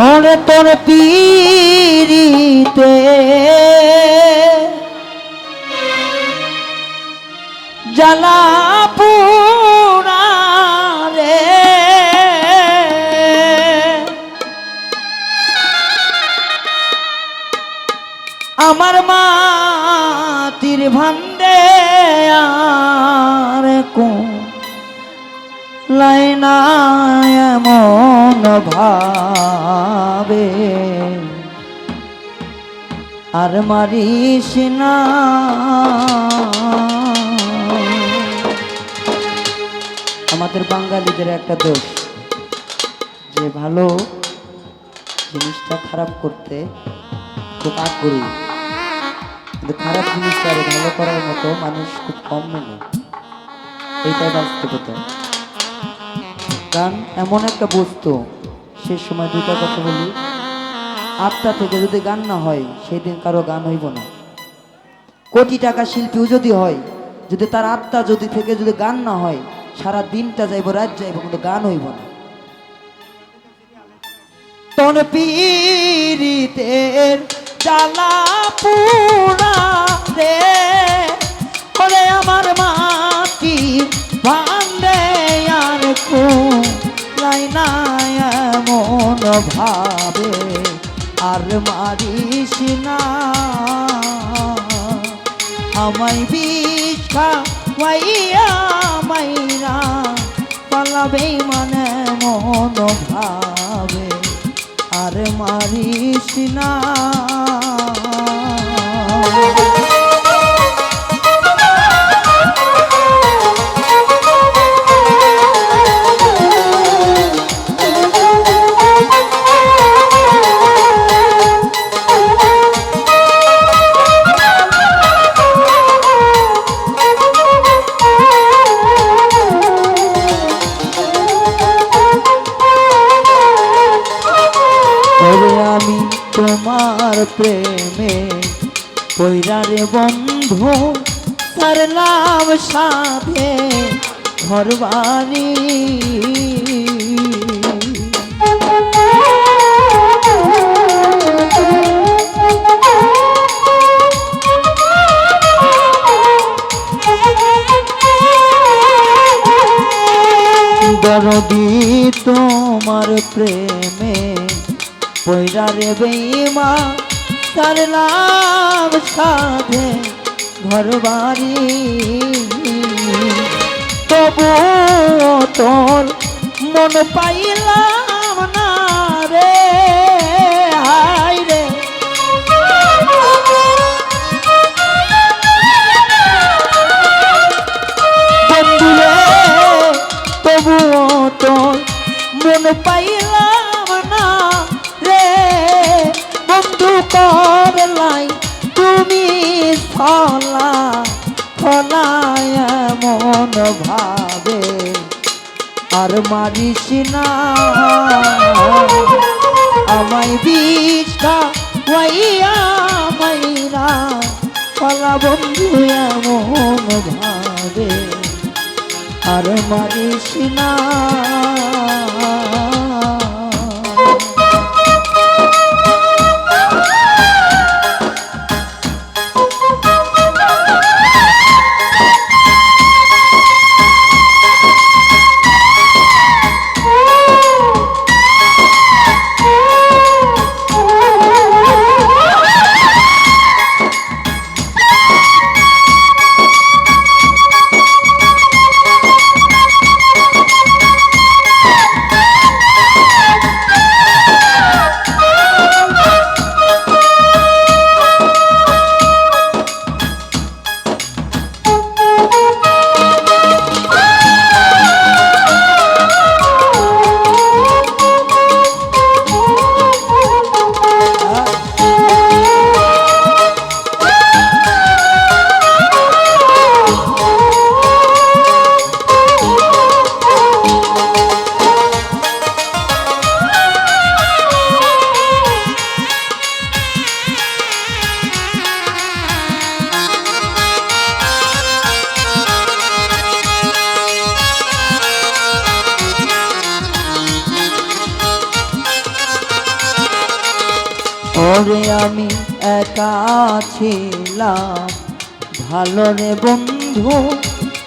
ওরে তোর পীরিতে জ্বালা পুরা রে আমার মাতির ভান্ডে আর কোন লাইনা এমন ভাবে। আর মারিস না। আমাদের বাঙালিদের একটা দোষ, যে ভালো জিনিসটা খারাপ করতে খুব আগ্রহী। কিন্তু খারাপ জিনিসটা আরও ভালো করার মতো মানুষ খুব কম মেনে। এইটাই বাস্তবতা। গান, এমন একটা বস্তু, সে সময় দুটা কথা বলি। আত্মা থেকে যদি গান না হয় সেই দিন কারও গান হইব না। কোটি টাকা শিল্পীও যদি হয়, যদি তার আত্মা যদি থেকে যদি গান না হয়, সারা দিনটা যাইব, রাত যাইব, কিন্তু গান হইব না। তন পীরিতের জ্বালা পুরা রে আমার মাটি ভাবে আর মারিস না। আমায় বিষ্ঠা মাইয়া মাইরা পালাবে মানে মন ভাবে। আর মারিস না। আমি তোমার প্রেমে পৈরারে বন্ধু সারলাম সাথে ঘর বাড়ি পৈরারে তার লাভ সাধে ঘর বাড়ি তবু তোর মন পাইলাম ভাবে আর মারিস না। আমায় বিষটা ওয়াইয়া মাইরা, পালা বন্ধু এমন ভাবে আর মারিস না। ওরে আমি একা ছিলাম, ভালো রে বন্ধু,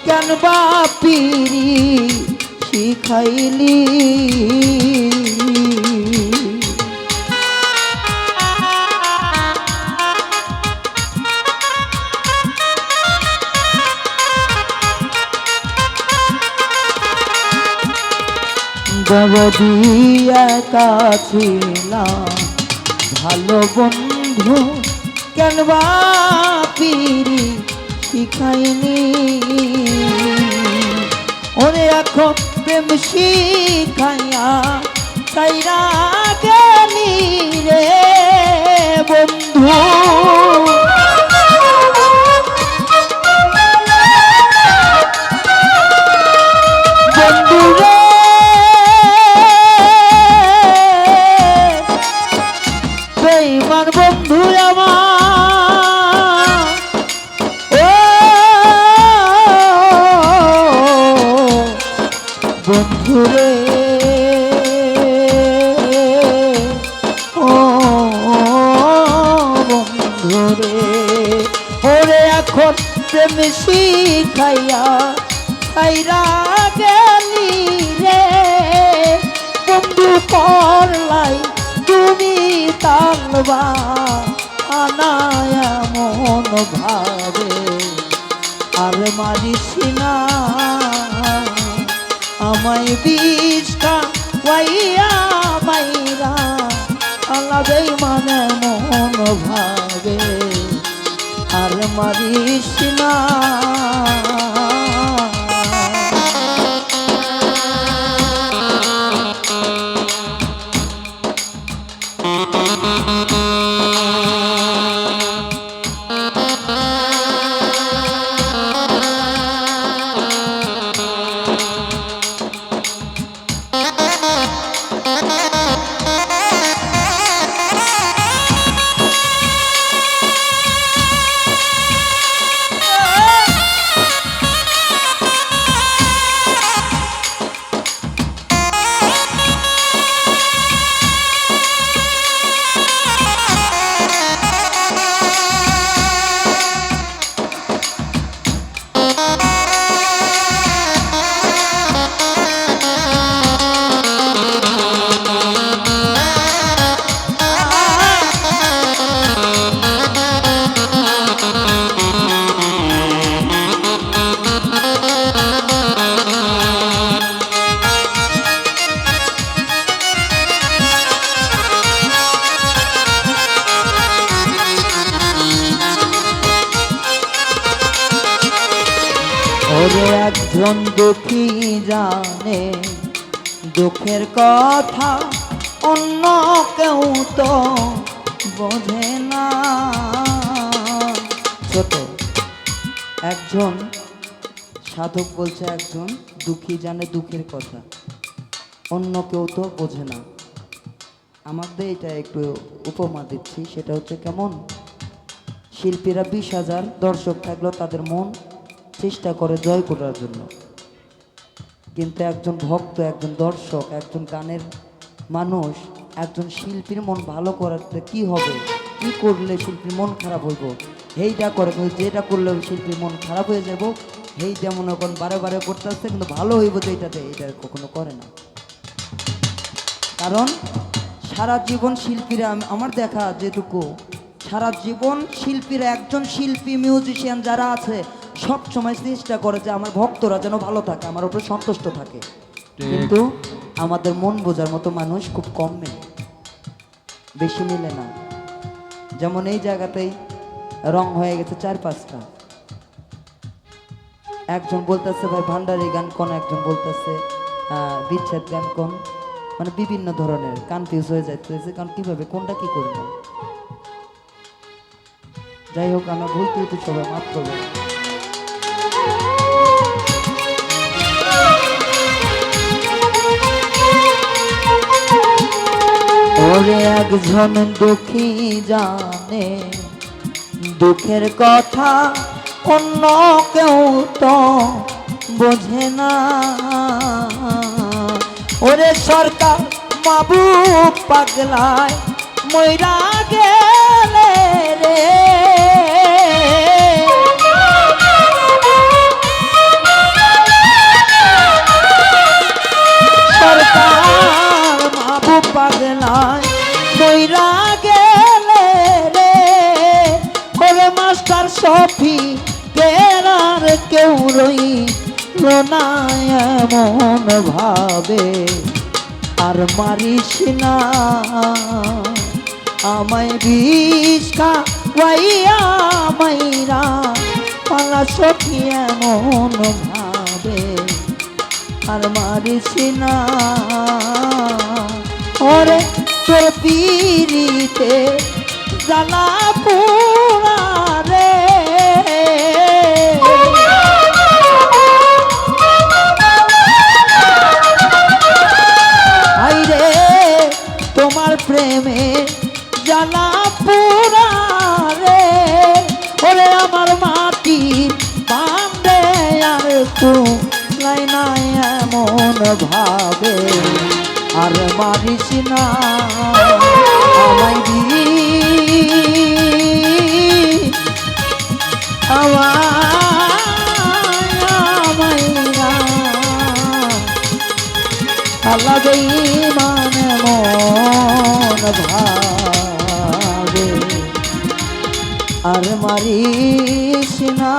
কেন বা পিরি শিখাইলি? জগদি একা ছিলাম ভালো বন্ধু কেন পিড়ি শিখাইনি? ওরে এখন প্রেম শিখাইয়া চাইরা গেলি রে বন্ধু। এখন প্রেম শিখাইয়া খাইরা গেলি রে। বন্ধু করলাই তুমি তালবা, আনায় মন ভাবে। আর মারিস না, আমায় বিষটা ওয়াইয়া মাইরা আলাদে মানে মন ভাবে। আর মারিস না। ওরে একজন দুঃখী জানে? দুঃখের কথা অন্য কেউ তো বোঝে না। ছোট একজন, সাধক বলছে একজন, দুঃখী জানে দুঃখের কথা, অন্য কেউ তো বোঝে না। আমাদের এটা একটু উপমা দিচ্ছি, সেটা হচ্ছে কেমন? শিল্পীরা বিশ হাজার দর্শক থাকলেও তাদের মন চেষ্টা করে জয় করার জন্য। কিন্তু একজন ভক্ত, একজন দর্শক, একজন গানের মানুষ, একজন শিল্পীর মন ভালো করাতে কি হবে? কি করলে শিল্পীর মন খারাপ হইব? এইটা করে যেটা করলে শিল্পীর মন খারাপ হয়ে যাব এইটা মনে করেন বারে বারে করতে আসছে কিন্তু ভালো হইব যে এইটাতে এটা কখনো করে না। কারণ সারা জীবন শিল্পীরা আমার দেখা যেটুকু, সারা জীবন শিল্পীরা একজন শিল্পী মিউজিশিয়ান যারা আছে সব সময় চেষ্টা করে যে আমার ভক্তরা যেন ভালো থাকে আমার উপরে সন্তুষ্ট থাকে। কিন্তু আমাদের মন বোঝার মতো মানুষ খুব কম মেলে বেশি মিলে না। যেমন এই জায়গাতেই রং হয়ে গেছে চার পাঁচটা। একজন বলতেছে ভাই ভান্ডারি গান কোন? একজন বলতেছে বিচ্ছেদ গান কোন? মানে বিভিন্ন ধরনের কনফিউজ হয়ে যাইতেছে কারণ কীভাবে কোনটা কি করবে? যাই হোক আমরা ভুল ত্রুটি সবাই মাফ ওরে একজন দুঃখী জানে, দুঃখের কথা অন্য কেউ তো বোঝে না। ওরে সরকার মাবু পাগলায় ময়রা গেলে রে। সরকার মাবু পাগলায় সফি কেরার কেউ রই না ভাবে। আর মারিস না, আমায় বিষকা ওয়াইয়া মাইরা, পালা সখী এমন ভাবে। আর মারিস না। ওরে তোর পিড়িতে জ্বালা পুরা রে। আইরে তোমার প্রেমে জ্বালা পুরা রে। ওরে আমার মাটি বান্ধে আর তু লাই না এমন ভাবে আর মারিস না আমায় আল্লাহ বেঈমান মন ভাবে আর মারিস না।